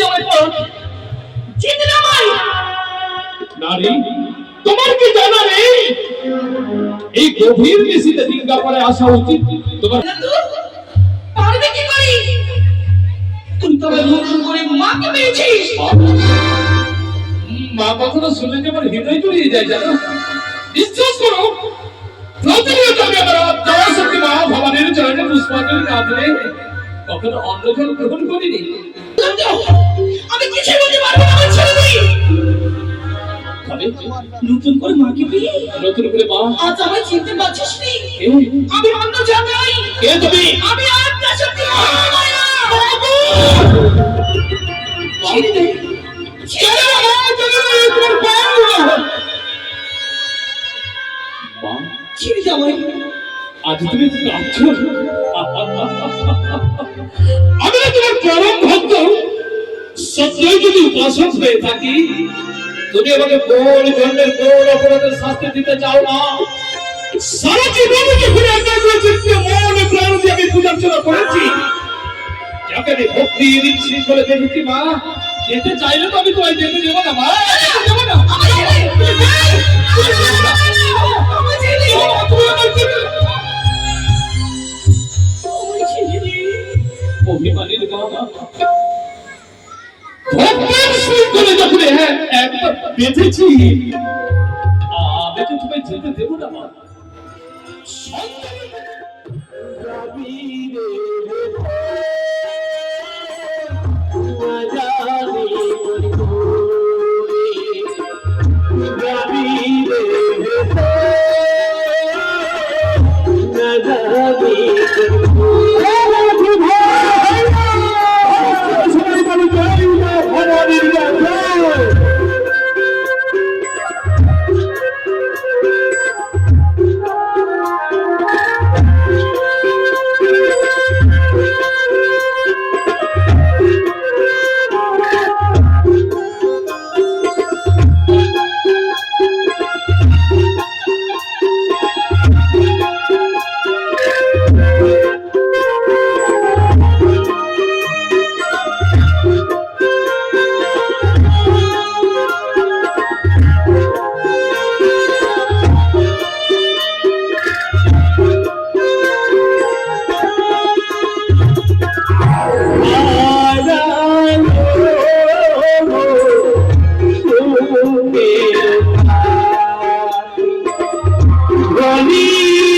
জামাই পর চিনতে জামাই নারী তোমার কি জানা নেই? এই গভীর নিশীতে দিনকা পরে আসা উচিত। তোমার পারবে কি করি? তুই তো নতুন করে মাকে পেয়েছিস। মা কখনো শুনলে যে আমার হৃদয় জড়িয়ে যায় জানো? বিশ্বাস করো প্রতিনিয়ত আমি আমার দয়া শক্তি মা ভবানীর চরণে পুষ্পাঞ্জলি না দিলে কখনো অন্য গ্রহণ করিনি। আমি কিছুই বলতে পারব না আমার দিই তবে নতুন করে মাকে পেয়ে নতুন করে মা? আজ আমায় চিনতে পারছিস নি? আমি অন্য জায়গায় কে তুমি? আমি ছেড়ে দে মা, মা। মা ছেড়ে জামাই আজ তুমি কাঁদছো আমি তোমার পরম ভক্ত। সত্যই যদি উপাসক হয়ে থাকি, তুমি আমাকে কোন জন্মের কোন অপরাধের শাস্তি দিতে চাও না? সারা জীবন যখন একটা চিত্তে মন প্রাণ দিয়ে আমি পূজার্চনা করেছি। যাকে আমি ভক্তি নিশ্চিত করে দেখেছি মা, যেতে চাইলে তো আমি তোমায় যেতে দেবো না, মা। দেবো না আমার আমার আমার ভক্তের করে যখন হ্যাঁ একবার বেঁধেছি। আমি তো তোমায় যেতে দেবো না মা। Thank for me.